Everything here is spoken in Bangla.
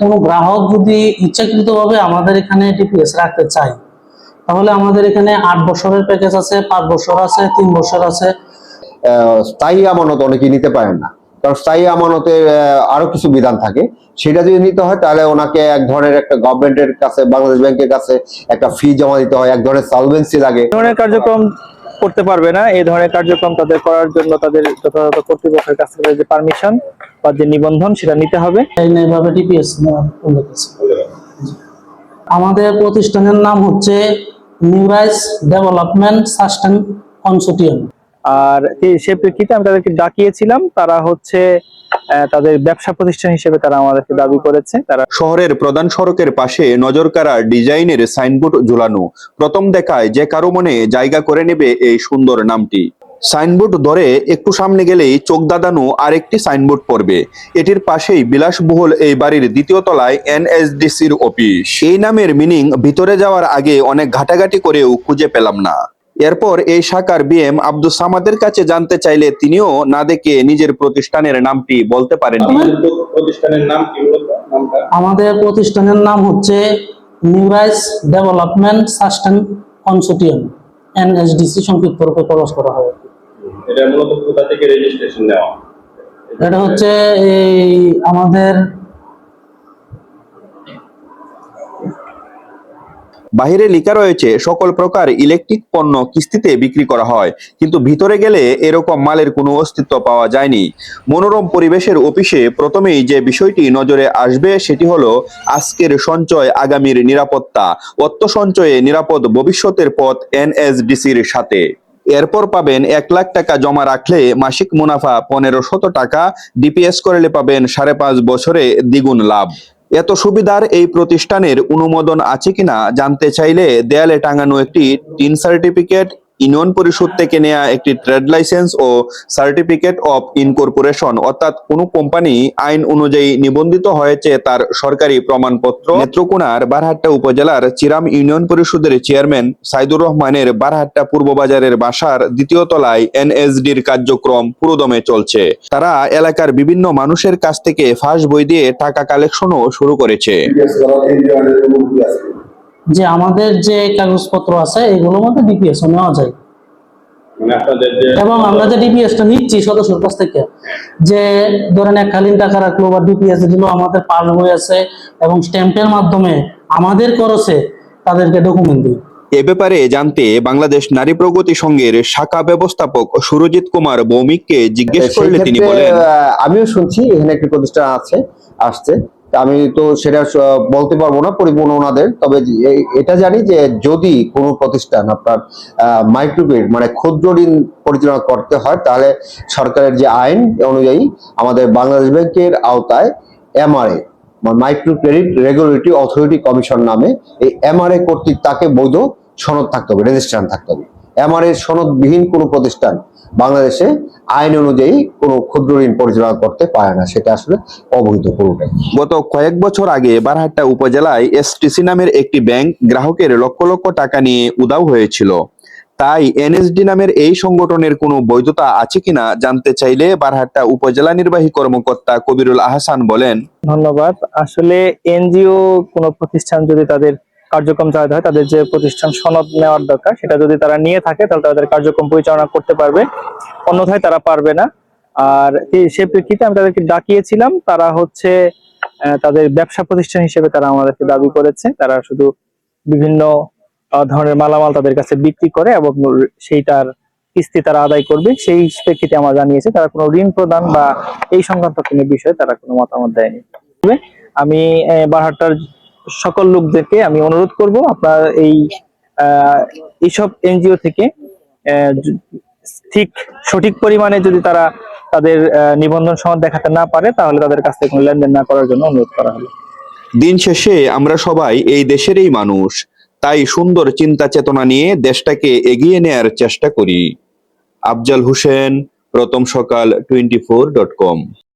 কোনো গ্রাহক যদি ইচ্ছাকৃতভাবে আমাদের এখানে ডিপিএস রাখতে চায় তাহলে আমাদের এখানে আট বছরের প্যাকেজ আছে পাঁচ বছর আছে তিন বছর আছে। স্থায়ী আমানত অনেকে নিতে পারেন না। কারণ স্থায়ী আমানতের আহ, আরও কিছু বিধান থাকে। সেটা যদি নিতে হয় তাহলে ওনাকে এক ধরনের একটা গভর্নমেন্টের কাছে বাংলাদেশ ব্যাংকের কাছে একটা ফি জমা দিতে হয় এক ধরনের সলভেন্সি লাগে। ধরনের কার্যক্রম করতে পারবে না। এই ধরনের কার্যক্রম তাদের করার জন্য তাদের যথাযথ কর্তৃপক্ষের কাছ থেকে যে পারমিশন বা যে নিবন্ধন সেটা নিতে হবে। এইভাবে ডিপিএস উল্লেখ আছে। আমাদের প্রতিষ্ঠানের নাম হচ্ছে নিউরাইজ ডেভেলপমেন্ট সাস্টেন কনসোর্টিয়াম। আর এই সে প্রেক্ষিতে আমি তাদেরকে ডাকিয়েছিলাম তারা হচ্ছে আহ, তাদের ব্যবসা প্রতিষ্ঠান হিসেবে তারা আমাদেরকে দাবি করেছে। তারা শহরের প্রধান সড়কের পাশে নজরকাড়া ডিজাইনের সাইনবোর্ড ঝুলানো। প্রথম দেখায় যে কারও মনে জায়গা করে নেবে এই সুন্দর নামটি। সাইনবোর্ড ধরে একটু সামনে গেলেই চোখ দাদানো আরেকটি সাইনবোর্ড পড়বে। এটির পাশেই বিলাসবহুল এই বাড়ির দ্বিতীয় তলায় এনএসডিসির অফিস। এই নামের মিনিং ভিতরে যাওয়ার আগে অনেক ঘাটাঘাটি করেও খুঁজে পেলাম না। এরপর এই শাখার বিএম আব্দুল সামাদের কাছে জানতে চাইলে তিনিও না দেখে নিজের প্রতিষ্ঠানের নামটি বলতে পারেননি। প্রতিষ্ঠানের নাম কি আমাদের প্রতিষ্ঠানের নাম হচ্ছে Newrise development sustain consortium NSDC সংক্ষিপ্ত রূপে প্রকাশ করা হয়। এটা মূলত কোথা থেকে রেজিস্ট্রেশন নেওয়া? এটা হচ্ছে এই আমাদের বাহিরে লেখা রয়েছে সকল প্রকার ইলেকট্রিক পণ্য কিস্তিতে বিক্রি করা হয় কিন্তু ভিতরে গেলে এরকম মালের কোনো অস্তিত্ব পাওয়া যায়নি। মনোরম পরিবেশের অফিসে প্রথমেই যে বিষয়টি নজরে আসবে সেটি হলো আজকের সঞ্চয় আগামীর নিরাপত্তা অর্থ সঞ্চয়ে নিরাপদ ভবিষ্যতের পথ এনএসডিসির সাথে। এরপর পাবেন এক লাখ টাকা জমা রাখলে মাসিক মুনাফা পনেরো শত টাকা ডিপিএস করলে পাবেন সাড়ে পাঁচ বছরে দ্বিগুণ লাভ। এত সুবিধার এই প্রতিষ্ঠানের অনুমোদন আছে কিনা জানতে চাইলে দেয়ালে টাঙানো একটি টিন সার্টিফিকেট ইউনিয়ন পরিষদ থেকে নেওয়া একটি ট্রেড লাইসেন্স ও সার্টিফিকেট অফ ইনকর্পোরেশন অর্থাৎ কোনো কোম্পানি আইন অনুযায়ী নিবন্ধিত হয়েছে তার সরকারি প্রমাণপত্র নেত্রকোনার বারহাট্টা উপজেলার চিরাম ইউনিয়ন পরিষদের চেয়ারম্যান সাইদুর রহমানের বারহাট্টা পূর্ব বাজারের বাসার দ্বিতীয় তলায় এনএসডির কার্যক্রম পুরোদমে চলছে তারা এলাকার বিভিন্ন মানুষের কাছ থেকে ফাঁস বই দিয়ে টাকা কালেকশনও শুরু করেছে যে আমাদের যে কাগজপত্র আছে এগুলোর মধ্যে ডিপিএস নেওয়া যায়। মানে আপনাদের যে এবং আমরা যে ডিপিএসটা নিচ্ছি সদস্যর কাছ থেকে যে ধরেন এককালীন টাকা রাখল বা ডিপিএস দিল আমাদের পাস বই আছে এবং স্ট্যাম্পের মাধ্যমে আমাদের খরচে তাদেরকে ডকুমেন্ট দিই। এ ব্যাপারে জানতে বাংলাদেশ নারী প্রগতি সংঘের শাখা ব্যবস্থাপক সুরজিৎ কুমার ভৌমিককে জিজ্ঞেস করলে তিনি বলেন আমিও শুনছি এখানে একটি প্রতিষ্ঠান আছে আসছে। আমি তো সেটা বলতে পারব না পরিপূর্ণ ওনাদের। তবে এটা জানি যে যদি কোনো প্রতিষ্ঠান আপনার মাইক্রোক্রেডিট মানে ক্ষুদ্র ঋণ পরিচালনা করতে হয়, তাহলে সরকারের যে আইন অনুযায়ী আমাদের বাংলাদেশ ব্যাংকের আওতায় MRA micro credit regulatory authority commission নামে এই এমআরএ কর্তৃক তাকে বৈধ সনদ থাকতে হবে রেজিস্ট্রেশন থাকতে হবে। এমআরএ সনদবিহীন কোনো প্রতিষ্ঠান বাংলাদেশে আইন অনুযায়ী কোনো ক্ষুদ্র ঋণ পরিচালনা করতে পারে না সেটা আসলে অবৈধ পুরোটাই গত কয়েক বছর আগে বারহাট্টা উপজেলায় এসটিসি নামের একটি ব্যাংক গ্রাহকের লক্ষ লক্ষ টাকা নিয়ে উদাও হয়েছিল। তাই এনএসডি নামের এই সংগঠনের কোনো বৈধতা আছে কিনা জানতে চাইলে বারহাট্টা উপজেলা নির্বাহী কর্মকর্তা কবিরুল আহসান বলেন ধন্যবাদ। আসলে এনজিও কোনো প্রতিষ্ঠান যদি তাদের কার্যক্রম চালাতে হয় তাদের যে প্রতিষ্ঠান সনদ নেওয়ার দরকার সেটা যদি তারা নিয়ে থাকে তাহলে তাদের কার্যক্রম পরিচালনা করতে পারবে। অন্যথায় তারা পারবে না। আর সে প্রেক্ষিতে আমি তাদেরকে ডাকিয়েছিলাম তারা হচ্ছে তাদের ব্যবসা প্রতিষ্ঠান হিসেবে তারা আমাদেরকে দাবি করেছে। তারা শুধু বিভিন্ন ধরনের মালামাল তাদের কাছে বিক্রি করে এবং সেইটার কিস্তি তারা আদায় করবে। সেই প্রেক্ষিতে আমার জানিয়েছে তারা কোনো ঋণ প্রদান বা এই সংক্রান্ত কোনো বিষয়ে তারা কোনো মতামত দেয়নি। আমি আহ, বারহাট্টার সকল লোকদেরকে আমি অনুরোধ করব আপনার এই এইসব এনজিও থেকে ঠিক, সঠিক পরিমাণে যদি তারা তাদের নিবন্ধন সনদ দেখাতে না পারে, তাহলে তাদের কাছ থেকে কোনো লেনদেন না করার জন্য অনুরোধ করা হলো দিন শেষে আমরা সবাই এই দেশেরই মানুষ, তাই সুন্দর চিন্তা চেতনা নিয়ে দেশটাকে এগিয়ে নেয়ার চেষ্টা করি। আফজাল হোসেন, প্রথম সকাল টোয়েন্টি ফোর ডট কম